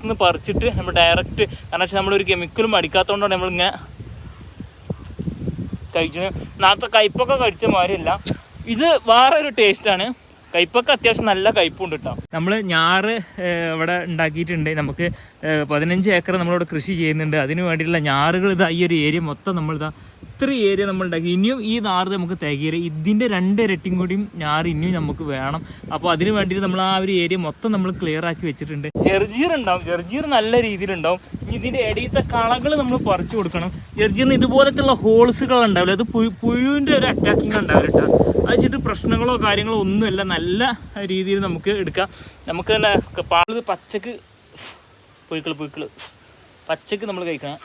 പുറത്തുനിന്ന് പറിച്ചിട്ട് നമ്മൾ ഡയറക്റ്റ് കാരണം വെച്ചാൽ നമ്മളൊരു കെമിക്കലും അടിക്കാത്തതുകൊണ്ടാണ് നമ്മളിങ്ങനെ കഴിച്ചത്. നാളത്തെ കയ്പ്പൊക്കെ കഴിച്ച മാതിരിയല്ല. ഇത് വേറെ ഒരു ടേസ്റ്റാണ് കയ്പ്പൊക്കെ അത്യാവശ്യം നല്ല കയ്പ്പുണ്ട് കേട്ടോ നമ്മൾ ഞാറ് ഇവിടെ ഉണ്ടാക്കിയിട്ടുണ്ട്. നമുക്ക് പതിനഞ്ച് ഏക്കർ നമ്മളിവിടെ കൃഷി ചെയ്യുന്നുണ്ട്. അതിന് വേണ്ടിയിട്ടുള്ള ഞാറുകൾ ഇതാ ഈ ഒരു ഏരിയ മൊത്തം നമ്മളിതാ ഇത്ര ഏരിയ നമ്മൾ ഉണ്ടാക്കി. ഇനിയും ഈ നാറ് നമുക്ക് തികയില്ല ഇതിന്റെ രണ്ട് ഇരട്ടിയും കൂടിയും ഞാറ് ഇനിയും നമുക്ക് വേണം. അപ്പോൾ അതിന് വേണ്ടിയിട്ട് നമ്മൾ ആ ഒരു ഏരിയ മൊത്തം നമ്മൾ ക്ലിയർ ആക്കി വെച്ചിട്ടുണ്ട്. ജെർജീർ ഉണ്ടാവും. ജെർജീർ നല്ല രീതിയിലുണ്ടാവും ഇതിന്റെ ഇടയിലത്തെ കളകൾ നമ്മൾ പറിച്ചു കൊടുക്കണം. ജെർജീറിന് ഇതുപോലത്തുള്ള ഹോൾസുകൾ ഉണ്ടാവില്ല. അത് പുഴു പുഴുവിന്റെ ഒരു അറ്റാക്കിങ് ഉണ്ടാവില്ല കേട്ടോ. അത് വെച്ചിട്ട് പ്രശ്നങ്ങളോ കാര്യങ്ങളോ ഒന്നുമില്ല. നല്ല രീതിയിൽ നമുക്ക് എടുക്കാം. നമുക്ക് തന്നെ പാളത് പച്ചക്ക് പുഴുക്കൾ പുഴുക്കൾ പച്ചക്ക് നമ്മൾ കഴിക്കണം.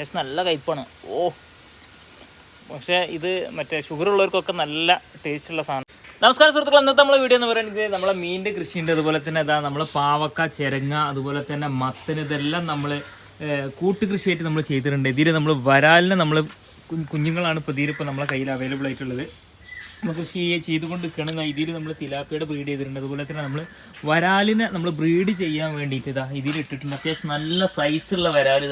അത്യാവശ്യം നല്ല കയ്പ്പാണ് ഓ. പക്ഷേ ഇത് മറ്റേ ഷുഗർ ഉള്ളവർക്കൊക്കെ നല്ല ടേസ്റ്റ് ഉള്ള സാധനം. നമസ്കാരം സുഹൃത്തുക്കൾ ഇന്നത്തെ നമ്മളെ വീഡിയോ എന്ന് പറയുന്നത് നമ്മളെ മീനിന്റെ കൃഷിയുണ്ട്. അതുപോലെ തന്നെ ഇതാ നമ്മളെ പാവക്ക ചെരങ്ങ അതുപോലെ തന്നെ മത്തന് ഇതെല്ലാം നമ്മൾ കൂട്ടുകൃഷിയായിട്ട് നമ്മൾ ചെയ്തിട്ടുണ്ട്. ഇതിൽ നമ്മൾ വരാലിനെ നമ്മൾ കുഞ്ഞുങ്ങളാണ് ഇപ്പോൾ ഇതിലിപ്പോൾ നമ്മളെ കയ്യിൽ അവൈലബിൾ ആയിട്ടുള്ളത്. നമ്മൾ കൃഷി ചെയ്തുകൊണ്ട് നിൽക്കുകയാണ് ഇതിൽ നമ്മൾ തിലാപ്പിയുടെ ബ്രീഡ് ചെയ്തിട്ടുണ്ട്. അതുപോലെ തന്നെ നമ്മൾ വരാലിനെ നമ്മൾ ബ്രീഡ് ചെയ്യാൻ വേണ്ടിയിട്ട് ഇതാ ഇതിൽ ഇട്ടിട്ടുണ്ട്. അത്യാവശ്യം നല്ല സൈസുള്ള വരാൽ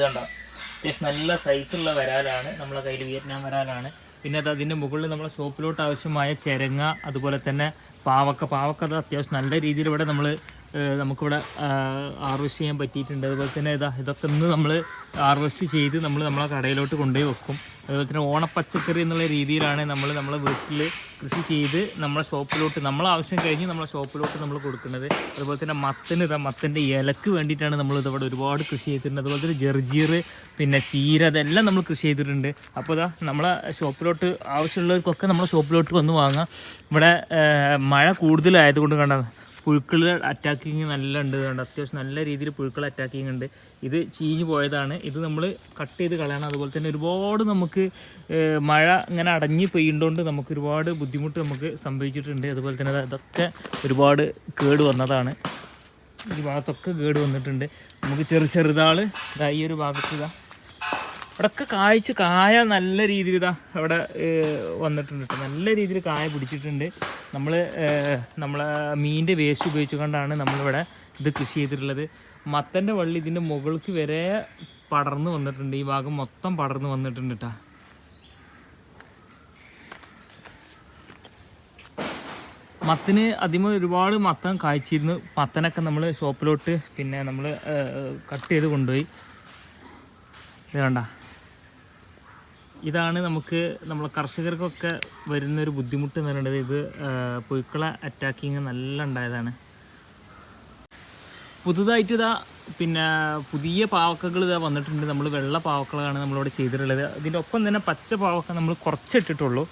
അത്യാവശ്യം നല്ല സൈസുള്ള വരാലാണ് നമ്മളെ കയ്യിൽ വിയറ്റ്നാം വരാലാണ്. പിന്നെ അത് അതിന്റെ മുകളിൽ നമ്മളെ ഷോപ്പിലോട്ട് ആവശ്യമായ ചെരങ്ങ അതുപോലെ തന്നെ പാവക്ക. പാവക്ക അത് അത്യാവശ്യം നല്ല രീതിയിൽ ഇവിടെ നമ്മൾ നമുക്കിവിടെ ഹാർവെസ്റ്റ് ചെയ്യാൻ പറ്റിയിട്ടുണ്ട്. അതുപോലെ തന്നെ ഇതാ ഇതൊക്കെ ഇന്ന് നമ്മൾ ഹാർവെസ്റ്റ് ചെയ്ത് നമ്മൾ നമ്മളെ കടയിലോട്ട് കൊണ്ടുപോയി വെക്കും. അതുപോലെ തന്നെ ഓണപ്പച്ചക്കറി എന്നുള്ള രീതിയിലാണ് നമ്മൾ നമ്മളെ വീട്ടിൽ കൃഷി ചെയ്ത് നമ്മളെ ഷോപ്പിലോട്ട് നമ്മളെ ആവശ്യം കഴിഞ്ഞ് നമ്മളെ ഷോപ്പിലോട്ട് നമ്മൾ കൊടുക്കുന്നത്. അതുപോലെ തന്നെ മത്തന് ഇതാ മത്തന്റെ ഇലക്ക് വേണ്ടിയിട്ടാണ് നമ്മൾ ഇതവിടെ ഒരുപാട് കൃഷി ചെയ്തിട്ടുണ്ട് അതുപോലെ തന്നെ ജെർജീർ പിന്നെ ചീര അതെല്ലാം നമ്മൾ കൃഷി ചെയ്തിട്ടുണ്ട്. അപ്പോൾ ഇതാ നമ്മളെ ഷോപ്പിലോട്ട് ആവശ്യമുള്ളവർക്കൊക്കെ നമ്മളെ ഷോപ്പിലോട്ട് വന്ന് വാങ്ങാം. ഇവിടെ മഴ കൂടുതലായതുകൊണ്ട് കണ്ട പുഴുക്കൾ അറ്റാക്കിങ് നല്ല ഉണ്ട് അതുകൊണ്ട് അത്യാവശ്യം നല്ല രീതിയിൽ പുഴുക്കൾ അറ്റാക്കിങ് ഉണ്ട് ഇത് ചീഞ്ഞ് പോയതാണ്. ഇത് നമ്മൾ കട്ട് ചെയ്ത് കളയണം. അതുപോലെ തന്നെ ഒരുപാട് നമുക്ക് മഴ ഇങ്ങനെ അടഞ്ഞ് പെയ്യുന്നതുകൊണ്ട് നമുക്ക് ഒരുപാട് ബുദ്ധിമുട്ട് നമുക്ക് സംഭവിച്ചിട്ടുണ്ട്. അതുപോലെ തന്നെ അതൊക്കെ ഒരുപാട് കേട് വന്നതാണ്. ഈ ഭാഗത്തൊക്കെ കേട് വന്നിട്ടുണ്ട്. നമുക്ക് ചെറു ചെറുതാൾ ഈ ഒരു ഭാഗത്ത് ഇതാ ഇവിടെയൊക്കെ കായ്ച്ച് കായ നല്ല രീതിയിൽ ഇതാ അവിടെ വന്നിട്ടുണ്ട് നല്ല രീതിയിൽ കായ പിടിച്ചിട്ടുണ്ട്. നമ്മൾ നമ്മളെ മീനിന്റെ വേസ്റ്റ് ഉപയോഗിച്ചുകൊണ്ടാണ് നമ്മളിവിടെ ഇത് കൃഷി ചെയ്തിട്ടുള്ളത്. മത്തന്റെ വള്ളി ഇതിന്റെ മുകൾക്ക് വരെ പടർന്നു വന്നിട്ടുണ്ട്. ഈ ഭാഗം മൊത്തം പടർന്നു വന്നിട്ടുണ്ട് കേട്ടോ മത്തിന് അതിമ ഒരുപാട് മത്തം കായ്ച്ചിരുന്നു. മത്തനൊക്കെ നമ്മൾ ഷോപ്പിലോട്ട് പിന്നെ നമ്മൾ കട്ട് ചെയ്ത് കൊണ്ടുപോയി. ഇത് കണ്ട? ഇതാണ് നമുക്ക് നമ്മളെ കർഷകർക്കൊക്കെ വരുന്നൊരു ബുദ്ധിമുട്ട് എന്ന് പറയുന്നത് ഇത് പുഴുക്കളെ അറ്റാക്കിങ് നല്ല ഉണ്ടായതാണ് പുതുതായിട്ട് ഇതാ പിന്നെ പുതിയ പാവക്കകൾ ഇതാ വന്നിട്ടുണ്ട്. നമ്മൾ വെള്ള പാവക്കളാണ് നമ്മളിവിടെ ചെയ്തിട്ടുള്ളത്. ഇതിന്റെ ഒപ്പം തന്നെ പച്ച പാവക്ക നമ്മൾ കുറച്ചിട്ടിട്ടുള്ളൂ.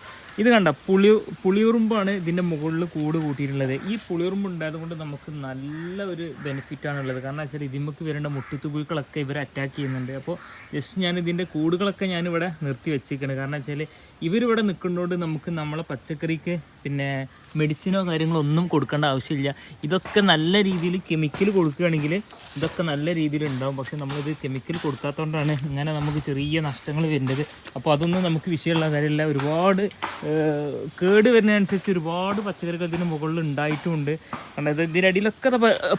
ഇത് കണ്ട പുളി പുളിയുറുമ്പാണ് ഇതിന്റെ മുകളിൽ കൂട് കൂട്ടിയിട്ടുള്ളത്. ഈ പുളിയുറുമ്പ് ഉണ്ടായതുകൊണ്ട് നമുക്ക് നല്ല ഒരു ബെനിഫിറ്റാണ് ഉള്ളത്. കാരണം വെച്ചാൽ ഇതിമ്മക്ക് വരേണ്ട മുട്ടുത്തുപുഴുക്കളൊക്കെ ഇവർ അറ്റാക്ക് ചെയ്യുന്നുണ്ട്. അപ്പോൾ ജസ്റ്റ് ഞാൻ ഇതിന്റെ കൂടുകളൊക്കെ ഞാനിവിടെ നിർത്തി വെച്ചിരിക്കുന്നത് കാരണം വെച്ചാൽ ഇവരിവിടെ നിൽക്കുന്നതുകൊണ്ട് നമുക്ക് നമ്മളെ പച്ചക്കറിക്ക് പിന്നെ മെഡിസിനോ കാര്യങ്ങളോ ഒന്നും കൊടുക്കേണ്ട ആവശ്യമില്ല. ഇതൊക്കെ നല്ല രീതിയിൽ കെമിക്കൽ കൊടുക്കുകയാണെങ്കിൽ ഇതൊക്കെ നല്ല രീതിയിൽ ഉണ്ടാവും പക്ഷെ നമ്മളിത് കെമിക്കൽ കൊടുക്കാത്തതുകൊണ്ടാണ് ഇങ്ങനെ നമുക്ക് ചെറിയ നഷ്ടങ്ങൾ വരുന്നത്. അപ്പോൾ അതൊന്നും നമുക്ക് വിഷയമുള്ള കാര്യമില്ല. ഒരുപാട് കേട് വരുന്നതനുസരിച്ച് ഒരുപാട് പച്ചക്കറികൾ ഇതിന് മുകളിൽ ഉണ്ടായിട്ടുമുണ്ട് കാരണം ഇത് ഇതിന്റെ അടിയിലൊക്കെ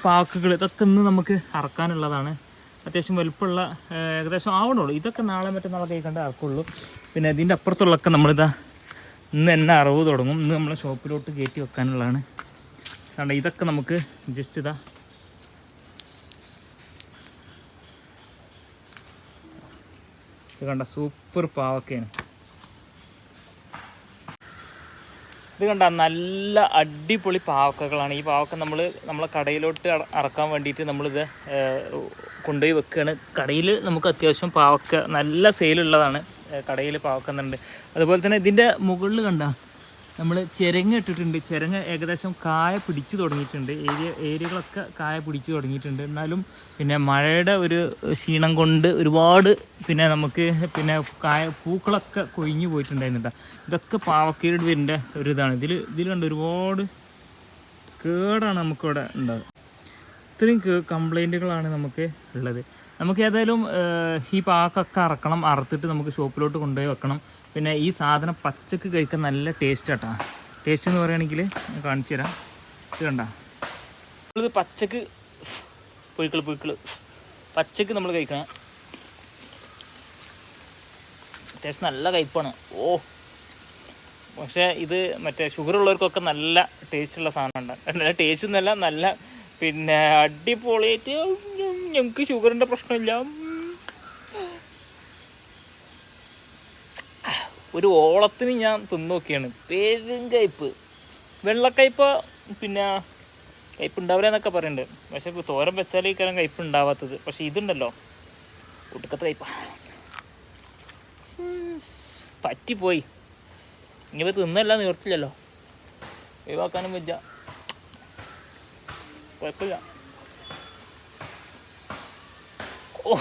പാക്കുകൾ ഇതൊക്കെ ഇന്ന് നമുക്ക് അറക്കാനുള്ളതാണ്. അത്യാവശ്യം വലുപ്പമുള്ള ഏകദേശം ആവണുള്ളൂ. ഇതൊക്കെ നാളെ മറ്റന്നാളെ കഴിക്കേണ്ട അറക്കുള്ളൂ. പിന്നെ ഇതിന്റെ അപ്പുറത്തുള്ളൊക്കെ നമ്മളിതാ ഇന്ന് തന്നെ അറവ് തുടങ്ങും. ഇന്ന് നമ്മളെ ഷോപ്പിലോട്ട് കയറ്റി വെക്കാനുള്ളതാണ്. കാരണം ഇതൊക്കെ നമുക്ക് ജസ്റ്റ് ഇതാ ഇത് കണ്ട സൂപ്പർ പാവക്കയാണ് ഇത് കണ്ട നല്ല അടിപൊളി പാവക്കകളാണ്. ഈ പാവക്ക നമ്മൾ നമ്മളെ കടയിലോട്ട് അറ- അറക്കാൻ വേണ്ടിയിട്ട് നമ്മളിത് കൊണ്ടുപോയി വെക്കുകയാണ് കടയിൽ നമുക്ക് അത്യാവശ്യം പാവക്ക നല്ല സെയിലുള്ളതാണ്. കടയിൽ പാവക്കുന്നുണ്ട് അതുപോലെ തന്നെ ഇതിന്റെ മുകളിൽ കണ്ട നമ്മൾ ചിരങ്ങ ഇട്ടിട്ടുണ്ട്. ചിരങ്ങ ഏകദേശം കായ പിടിച്ചു തുടങ്ങിയിട്ടുണ്ട്. ഏരിയ ഏരിയകളൊക്കെ കായ പിടിച്ചു തുടങ്ങിയിട്ടുണ്ട്. എന്നാലും പിന്നെ മഴയുടെ ഒരു ക്ഷീണം കൊണ്ട് ഒരുപാട് പിന്നെ നമുക്ക് പിന്നെ കായ പൂക്കളൊക്കെ കൊഴിഞ്ഞു പോയിട്ടുണ്ടായിരുന്നു കേട്ടോ ഇതൊക്കെ പാവക്കേട് വരുന്ന ഒരു ഇതാണ്. ഇതിൽ ഇതിൽ കണ്ട് ഒരുപാട് കേടാണ് നമുക്കിവിടെ ഉണ്ടാകുക ഇത്രയും കംപ്ലൈന്റുകളാണ് നമുക്ക് ഉള്ളത്. നമുക്ക് ഏതായാലും ഈ പാക്കൊക്കെ അറക്കണം. അറുത്തിട്ട് നമുക്ക് ഷോപ്പിലോട്ട് കൊണ്ടുപോയി വെക്കണം. പിന്നെ ഈ സാധനം പച്ചക്ക് കഴിക്കാൻ നല്ല ടേസ്റ്റ് ആട്ടാ. ടേസ്റ്റ് എന്ന് പറയുകയാണെങ്കിൽ ഞാൻ കാണിച്ചു തരാം. ഇത് കണ്ട. ഇത് പച്ചക്ക് പുഴുക്കൾ പുഴുക്കൾ പച്ചക്ക് നമ്മൾ കഴിക്കണം. അത്യാവശ്യം നല്ല കയ്പ്പാണ് ഓ. പക്ഷേ ഇത് മറ്റേ ഷുഗർ ഉള്ളവർക്കൊക്കെ നല്ല ടേസ്റ്റുള്ള സാധനം ഉണ്ട് നല്ല ടേസ്റ്റ് എന്നല്ല നല്ല പിന്നെ അടിപൊളിയായിട്ട് ഞങ്ങൾക്ക് ഷുഗറിന്റെ പ്രശ്നമില്ല. ഒരു ഓളത്തിന് ഞാൻ തിന്നോക്കിയാണ്. പേരും കയ്പ്പ്. വെള്ളക്കയ്പ്പ പിന്നെ കയ്പ്പ് ഉണ്ടാവില്ല പറയുന്നുണ്ട് പക്ഷെ തോരൻ വെച്ചാൽ ഈ കാലം കയ്പ്പ് ഉണ്ടാവാത്തത് പക്ഷെ ഇതുണ്ടല്ലോ. ഒടുക്കത്തെ കയ്പ്പ. പറ്റിപ്പോയി. ഇനിയിപ്പോൾ തിന്നല്ല നിവർത്തില്ലല്ലോ ഒഴിവാക്കാനും പറ്റില്ല. കുഴപ്പമില്ല. ഓ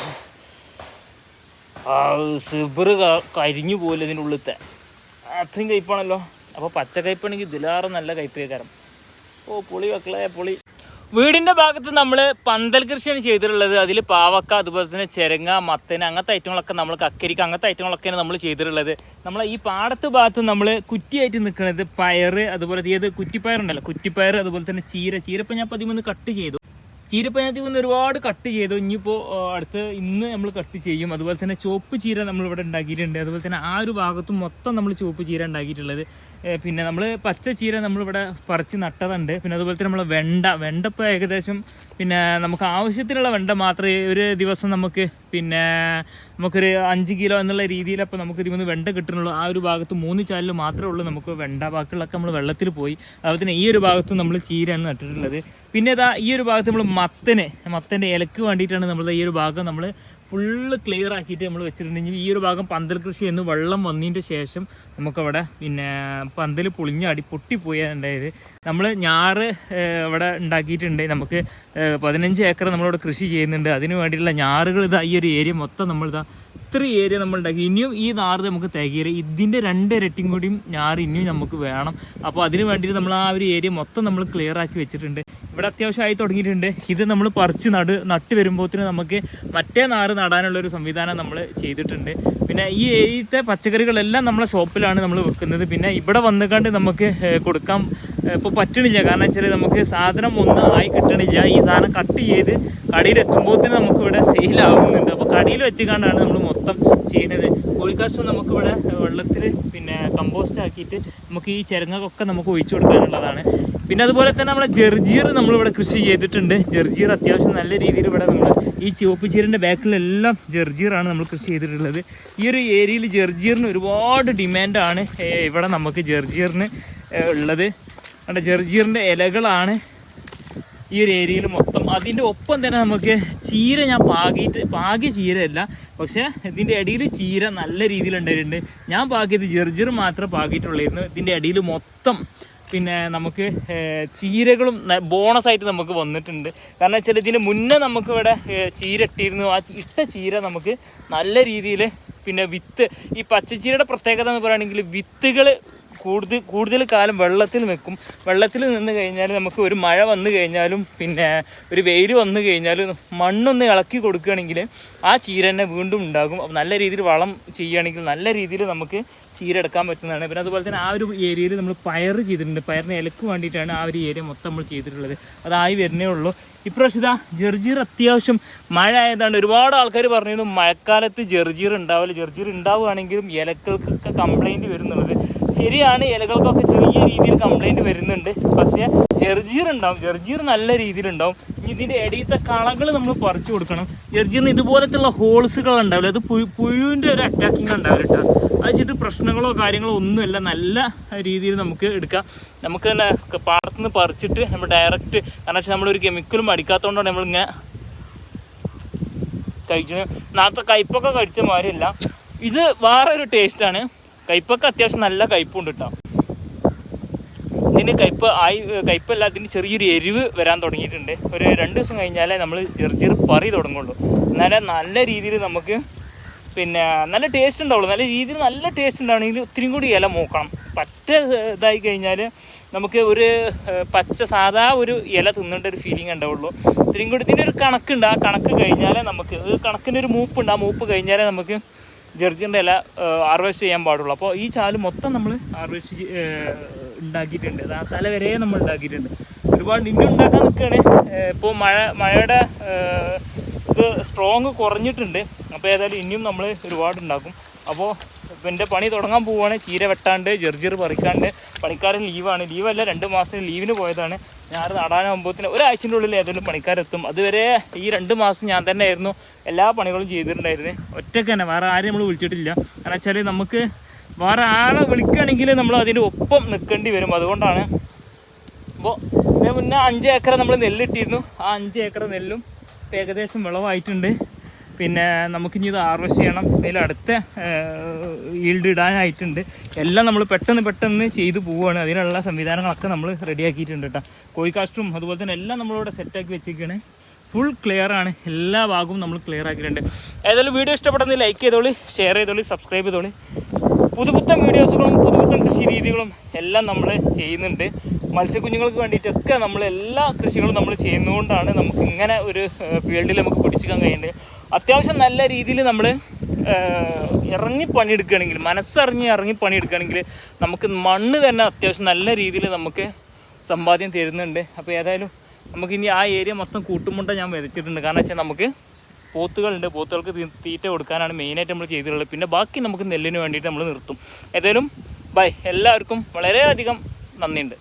സിബറ് കരിഞ്ഞു പോലെ ഇതിന്റെ ഉള്ളിലത്തെ അത്രയും കയ്പ്പാണല്ലോ അപ്പോൾ പച്ച കയ്പ്പാണെങ്കിൽ ഇതിലാറ് നല്ല കയ്പ്പേക്കാരം ഓ പുളി വെക്കളെ പുളി. വീടിന്റെ ഭാഗത്ത് നമ്മൾ പന്തൽ കൃഷിയാണ് ചെയ്തിട്ടുള്ളത്. അതിൽ പാവക്ക അതുപോലെ തന്നെ ചെരങ്ങ മത്തന് അങ്ങനത്തെ ഐറ്റങ്ങളൊക്കെ നമ്മൾ കക്കരിക്ക അങ്ങനത്തെ ഐറ്റങ്ങളൊക്കെയാണ് നമ്മൾ ചെയ്തിട്ടുള്ളത്. നമ്മൾ ഈ പാടത്ത് ഭാഗത്ത് നമ്മൾ കുറ്റിയായിട്ട് നിൽക്കുന്നത് പയറ് അതുപോലെ ഏത് കുറ്റിപ്പയറുണ്ടല്ലോ? കുറ്റിപ്പയർ അതുപോലെ തന്നെ ചീര. ചീര ഇപ്പം ഞാൻ പതിമൂന്ന് കട്ട് ചെയ്തു. ചീരപ്പഞ്ഞാത്തി കുന്ന് ഒരുപാട് കട്ട് ചെയ്തു. ഇനിയിപ്പോൾ അടുത്ത് ഇന്ന് നമ്മൾ കട്ട് ചെയ്യും. അതുപോലെ തന്നെ ചുവപ്പ് ചീര നമ്മൾ ഇവിടെ ഉണ്ടാക്കിയിട്ടുണ്ട്. അതുപോലെ തന്നെ ആ ഒരു ഭാഗത്തും മൊത്തം നമ്മൾ ചുവപ്പ് ചീര ഉണ്ടാക്കിയിട്ടുള്ളത്. പിന്നെ നമ്മൾ പച്ച ചീര നമ്മളിവിടെ പറിച്ച് നട്ടതുണ്ട്. പിന്നെ അതുപോലെ തന്നെ നമ്മൾ വെണ്ട. വെണ്ട ഇപ്പോൾ ഏകദേശം പിന്നെ നമുക്ക് ആവശ്യത്തിനുള്ള വെണ്ട മാത്രമേ ഒരു ദിവസം നമുക്ക് പിന്നെ നമുക്കൊരു അഞ്ച് കിലോ എന്നുള്ള രീതിയിൽ അപ്പോൾ നമുക്ക് ഇതിൽ നിന്ന് വെണ്ട കിട്ടുന്നുള്ളൂ. ആ ഒരു ഭാഗത്ത് മൂന്ന് ചാലിൽ മാത്രമേ ഉള്ളൂ നമുക്ക് വെണ്ട. ബാക്കിയുള്ളൊക്കെ നമ്മൾ വെള്ളത്തിൽ പോയി. അതുപോലെ തന്നെ ഈ ഒരു ഭാഗത്തും നമ്മൾ ചീരയാണ് നട്ടിട്ടുള്ളത്. പിന്നെ ഇതാ ഈ ഒരു ഭാഗത്ത് നമ്മൾ മത്തന് മത്തന്റെ ഇലക്ക് വേണ്ടിയിട്ടാണ് നമ്മൾ ഈ ഒരു ഭാഗം നമ്മൾ ഫുള്ള് ക്ലിയർ ആക്കിയിട്ട് നമ്മൾ വെച്ചിട്ടുണ്ടെങ്കിൽ ഈ ഒരു ഭാഗം പന്തൽ കൃഷി എന്ന് വെള്ളം വന്നതിന്റെ ശേഷം നമുക്കവിടെ പിന്നെ പന്തൽ പൊളിഞ്ഞാടി പൊട്ടിപ്പോയി ഉണ്ടായത് നമ്മൾ ഞാറ് ഇവിടെ ഉണ്ടാക്കിയിട്ടുണ്ട്. നമുക്ക് പതിനഞ്ച് ഏക്കർ നമ്മളിവിടെ കൃഷി ചെയ്യുന്നുണ്ട്. അതിന് വേണ്ടിയിട്ടുള്ള ഞാറുകൾ ഇതാ ഈ ഒരു ഏരിയ മൊത്തം നമ്മളിതാ ഇത്രയും ഏരിയ നമ്മൾ ഉണ്ടാക്കി. ഇനിയും ഈ നാറ് നമുക്ക് തികയില്ല ഇതിന്റെ രണ്ട് ഇരട്ടിയും കൂടിയും ഞാറ് ഇനിയും നമുക്ക് വേണം. അപ്പോൾ അതിന് വേണ്ടിയിട്ട് നമ്മൾ ആ ഒരു ഏരിയ മൊത്തം നമ്മൾ ക്ലിയർ ആക്കി വെച്ചിട്ടുണ്ട്. ഇവിടെ അത്യാവശ്യമായി തുടങ്ങിയിട്ടുണ്ട്. ഇത് നമ്മൾ പറിച്ച് നട് നട്ട് വരുമ്പോഴത്തേന് നമുക്ക് മറ്റേ നാറ് നടാനുള്ള ഒരു സംവിധാനം നമ്മൾ ചെയ്തിട്ടുണ്ട്. പിന്നെ ഈ ഏരിയത്തെ പച്ചക്കറികളെല്ലാം നമ്മളെ ഷോപ്പിലാണ് നമ്മൾ വെക്കുന്നത് പിന്നെ ഇവിടെ വന്നുകൊണ്ട് നമുക്ക് കൊടുക്കാം കൊടുക്കാൻ ഇപ്പോൾ പറ്റണില്ല. കാരണം വെച്ചാൽ നമുക്ക് സാധനം ഒന്നും ആയി കിട്ടണില്ല. ഈ സാധനം കട്ട് ചെയ്ത് കടയിൽ എത്തുമ്പോഴത്തേന് നമുക്ക് ഇവിടെ സെയിലാവുന്നുണ്ട് അപ്പോൾ കടയിൽ വെച്ചുകൊണ്ടാണ് നമ്മൾ മൊത്തം ചെയ്യുന്നത് കോഴിക്കാഷ്ടം നമുക്കിവിടെ വെള്ളത്തിൽ പിന്നെ കമ്പോസ്റ്റ് ആക്കിയിട്ട് നമുക്ക് ഈ ചിരങ്ങൊക്കെ നമുക്ക് ഒഴിച്ചു കൊടുക്കാനുള്ളതാണ്. പിന്നെ അതുപോലെ തന്നെ നമ്മുടെ ജെർജീർ നമ്മളിവിടെ കൃഷി ചെയ്തിട്ടുണ്ട്. ജെർജീർ അത്യാവശ്യം നല്ല രീതിയിൽ ഇവിടെ നമ്മൾ ഈ ചുവപ്പ് ചീരന്റെ ബാക്കിലെല്ലാം ജെർജീറാണ് നമ്മൾ കൃഷി ചെയ്തിട്ടുള്ളത്. ഈ ഒരു ഏരിയയിൽ ജെർജീറിന് ഒരുപാട് ഡിമാൻഡാണ് ഇവിടെ നമുക്ക് ജെർജീറിന് ഉള്ളത്. നമ്മുടെ ജെർജീറിന്റെ ഇലകളാണ് ഈ ഒരു ഏരിയയിൽ മൊത്തം. അതിന്റെ ഒപ്പം തന്നെ നമുക്ക് ചീര ഞാൻ പാകിയിട്ട് പാകിയ ചീരയല്ല പക്ഷേ ഇതിന്റെ ഇടയിൽ ചീര നല്ല രീതിയിൽ ഉണ്ടായിട്ടുണ്ട്. ഞാൻ പാകിയത് ജെർജർ മാത്രമേ പാകിയിട്ടുള്ളായിരുന്നു. ഇതിന്റെ ഇടയിൽ മൊത്തം പിന്നെ നമുക്ക് ചീരകളും ബോണസ് ആയിട്ട് നമുക്ക് വന്നിട്ടുണ്ട്. കാരണം വെച്ചാൽ ഇതിന് മുന്നേ നമുക്ക് ഇവിടെ ഏർ, ചീര ഇട്ടിരുന്നു. ആ ഇട്ട ചീര നമുക്ക് നല്ല രീതിയിൽ പിന്നെ വിത്ത് ഈ പച്ചച്ചീരയുടെ പ്രത്യേകത എന്ന് പറയുകയാണെങ്കിൽ വിത്തുകൾ കൂടുതൽ കൂടുതൽ കാലം വെള്ളത്തിൽ നിൽക്കും. വെള്ളത്തിൽ നിന്ന് കഴിഞ്ഞാൽ നമുക്ക് ഒരു മഴ വന്നു കഴിഞ്ഞാലും പിന്നെ ഒരു വെയിൽ വന്നു കഴിഞ്ഞാലും മണ്ണൊന്ന് ഇളക്കി കൊടുക്കുകയാണെങ്കിൽ ആ ചീര തന്നെ വീണ്ടും ഉണ്ടാകും. നല്ല രീതിയിൽ വളം ചെയ്യുകയാണെങ്കിൽ നല്ല രീതിയിൽ നമുക്ക് ചീര എടുക്കാൻ പറ്റുന്നതാണ്. പിന്നെ അതുപോലെ തന്നെ ആ ഒരു ഏരിയയിൽ നമ്മൾ പയർ ചെയ്തിട്ടുണ്ട്. പയറിന് ഇലക്ക് വേണ്ടിയിട്ടാണ് ആ ഒരു ഏരിയ മൊത്തം നമ്മൾ ചെയ്തിട്ടുള്ളത്. അതായി വരുന്നേ ഉള്ളൂ. ഇപ്രാവശ്യം ഇതാ ജർജീർ അത്യാവശ്യം മഴ ആയതുകൊണ്ട് ഒരുപാട് ആൾക്കാർ പറഞ്ഞിരുന്നു മഴക്കാലത്ത് ജർജീർ ഉണ്ടാവില്ല. ജർജീർ ഉണ്ടാവുകയാണെങ്കിലും ഇലക്കൾക്കൊക്കെ കംപ്ലൈന്റ് വരുന്നുള്ളത് ശരിയാണ് ഇലകൾക്കൊക്കെ ചെറിയ രീതിയിൽ കംപ്ലൈന്റ് വരുന്നുണ്ട്. പക്ഷേ ജെർജീർ ഉണ്ടാവും ജെർജീർ നല്ല രീതിയിൽ ഉണ്ടാവും ഇനി ഇതിന്റെ ഇടയിലത്തെ കളകൾ നമ്മൾ പറിച്ചു കൊടുക്കണം. ജെർജീറിന് ഇതുപോലത്തുള്ള ഹോൾസുകൾ ഉണ്ടാവില്ല അത് പുഴു പുഴുവിന്റെ ഒരു അറ്റാക്കിങ് ഉണ്ടാവില്ല കേട്ടോ. അത് വെച്ചിട്ട് പ്രശ്നങ്ങളോ കാര്യങ്ങളോ ഒന്നുമില്ല. നല്ല രീതിയിൽ നമുക്ക് എടുക്കാം. നമുക്ക് തന്നെ പാടത്തുനിന്ന് പറിച്ചിട്ട് നമ്മൾ ഡയറക്റ്റ് കാരണം വെച്ചാൽ നമ്മളൊരു കെമിക്കലും അടിക്കാത്തതുകൊണ്ടാണ് നമ്മളിങ്ങനെ കഴിച്ചത്. നേരത്തെ കയ്പ്പൊക്കെ കഴിച്ച മാതിരിയല്ല. ഇത് വേറെ ഒരു ടേസ്റ്റാണ് കയ്പ്പൊക്കെ അത്യാവശ്യം നല്ല കയ്പുണ്ട് കേട്ടോ ഇതിന് കയ്പ് ആയി കയ്പല്ല ഇതിന് ചെറിയൊരു എരിവ് വരാൻ തുടങ്ങിയിട്ടുണ്ട്. ഒരു രണ്ട് ദിവസം കഴിഞ്ഞാലേ നമ്മൾ ചെറു പറി തുടങ്ങുള്ളൂ. എന്നാലേ നല്ല രീതിയിൽ നമുക്ക് പിന്നെ നല്ല ടേസ്റ്റ് ഉണ്ടാവുള്ളൂ. നല്ല രീതിയിൽ നല്ല ടേസ്റ്റ് ഉണ്ടാവണമെങ്കിൽ ഒത്തിരി കൂടി ഇല മൂക്കണം. പറ്റ ഇതായി കഴിഞ്ഞാൽ നമുക്ക് ഒരു പച്ച സാധാ ഒരു ഇല തിന്നേണ്ട ഒരു ഫീലിംഗ് ഉണ്ടാവുള്ളൂ. ഒത്തിരി കൂടി ഇതിന്റെ ഒരു കണക്കുണ്ട്. ആ കണക്ക് കഴിഞ്ഞാലേ നമുക്ക് കണക്കിന്റെ ഒരു മൂപ്പുണ്ട്. ആ മൂപ്പ് കഴിഞ്ഞാലേ നമുക്ക് ജെർജിന്റെ ഇല ഹാർവെസ്റ്റ് ചെയ്യാൻ പാടുള്ളൂ. അപ്പോൾ ഈ ചാൽ മൊത്തം നമ്മൾ ഹാർവെസ്റ്റ് ഉണ്ടാക്കിയിട്ടുണ്ട്. ആ തല വരെ നമ്മൾ ഉണ്ടാക്കിയിട്ടുണ്ട്. ഒരുപാട് ഇനി ഉണ്ടാക്കാൻ നിൽക്കുകയാണ്. ഇപ്പോൾ മഴ മഴയുടെ ഇത് സ്ട്രോങ് കുറഞ്ഞിട്ടുണ്ട്. അപ്പോൾ ഏതായാലും ഇനിയും നമ്മൾ ഒരുപാട് ഉണ്ടാക്കും. അപ്പോൾ ഇപ്പം എന്റെ പണി തുടങ്ങാൻ പോവുകയാണ് ചീര വെട്ടാണ്ട് ജെർജിർ പറിക്കാണ്ട്. പണിക്കാരൻ ലീവാണ്. ലീവല്ല രണ്ട് മാസത്തിന് ലീവിന് പോയതാണ്. ഞാൻ നടാനാകുമ്പോഴത്തിന് ഒരാഴ്ചന്റെ ഉള്ളിൽ ഏതെങ്കിലും പണിക്കാരെത്തും. അതുവരെ ഈ രണ്ട് മാസം ഞാൻ തന്നെ ആയിരുന്നു എല്ലാ പണികളും ചെയ്തിട്ടുണ്ടായിരുന്നത് ഒറ്റയ്ക്ക് തന്നെ വേറെ ആരും നമ്മൾ വിളിച്ചിട്ടില്ല. കാരണം വെച്ചാൽ നമുക്ക് വേറെ ആളെ വിളിക്കുകയാണെങ്കിൽ നമ്മൾ അതിന്റെ ഒപ്പം നിൽക്കേണ്ടി വരും. അതുകൊണ്ടാണ്. അപ്പോൾ ഇതിന് മുന്നേ അഞ്ച് ഏക്കർ നമ്മൾ നെല്ലിട്ടിരുന്നു. ആ അഞ്ച് ഏക്കർ നെല്ലും ഏകദേശം വിളവായിട്ടുണ്ട്. പിന്നെ നമുക്കിനി ഇത് ഹാർവസ്റ്റ് ചെയ്യണം. ഇതിൽ അടുത്ത ഈൽഡ് ഇടാനായിട്ടുണ്ട്. എല്ലാം നമ്മൾ പെട്ടെന്ന് പെട്ടെന്ന് ചെയ്തു പോവുകയാണ് അതിനുള്ള സംവിധാനങ്ങളൊക്കെ നമ്മൾ റെഡിയാക്കിയിട്ടുണ്ട് കേട്ടോ. കോഴിക്കാസ്റ്റും അതുപോലെ തന്നെ എല്ലാം നമ്മളിവിടെ സെറ്റാക്കി വെച്ചിരിക്കുകയാണ് ഫുൾ ക്ലിയർ ആണ്. എല്ലാ ഭാഗവും നമ്മൾ ക്ലിയർ ആക്കിയിട്ടുണ്ട്. ഏതായാലും വീഡിയോ ഇഷ്ടപ്പെടുന്ന ലൈക്ക് ചെയ്തോളി ഷെയർ ചെയ്തോളി സബ്സ്ക്രൈബ് ചെയ്തോളി. പുതുപുത്തൻ വീഡിയോസുകളും പുതുപുത്തൻ കൃഷി രീതികളും എല്ലാം നമ്മൾ ചെയ്യുന്നുണ്ട്. മത്സ്യക്കുഞ്ഞുങ്ങൾക്ക് വേണ്ടിയിട്ടൊക്കെ നമ്മൾ എല്ലാ കൃഷികളും നമ്മൾ ചെയ്യുന്നതുകൊണ്ടാണ് നമുക്ക് ഇങ്ങനെ ഒരു ഫീൽഡിൽ നമുക്ക് പിടിച്ചിക്കാൻ കഴിയുന്നത്. അത്യാവശ്യം നല്ല രീതിയിൽ നമ്മൾ ഇറങ്ങി പണിയെടുക്കുകയാണെങ്കിൽ മനസ്സറിഞ്ഞ് ഇറങ്ങി പണിയെടുക്കുകയാണെങ്കിൽ നമുക്ക് മണ്ണ് തന്നെ അത്യാവശ്യം നല്ല രീതിയിൽ നമുക്ക് സമ്പാദ്യം തരുന്നുണ്ട്. അപ്പോൾ ഏതായാലും നമുക്ക് ഇനി ആ ഏരിയ മൊത്തം കൂട്ടുമുട്ട ഞാൻ വരച്ചിട്ടുണ്ട് കാരണം വെച്ചാൽ നമുക്ക് പോത്തുകളുണ്ട്. പോത്തുകൾക്ക് തീറ്റ കൊടുക്കാനാണ് മെയിനായിട്ട് നമ്മൾ ചെയ്തിട്ടുള്ളത്. പിന്നെ ബാക്കി നമുക്ക് നെല്ലിന് വേണ്ടിയിട്ട് നമ്മൾ നിർത്തും. ഏതായാലും ബൈ. എല്ലാവർക്കും വളരെയധികം നന്ദിയുണ്ട്.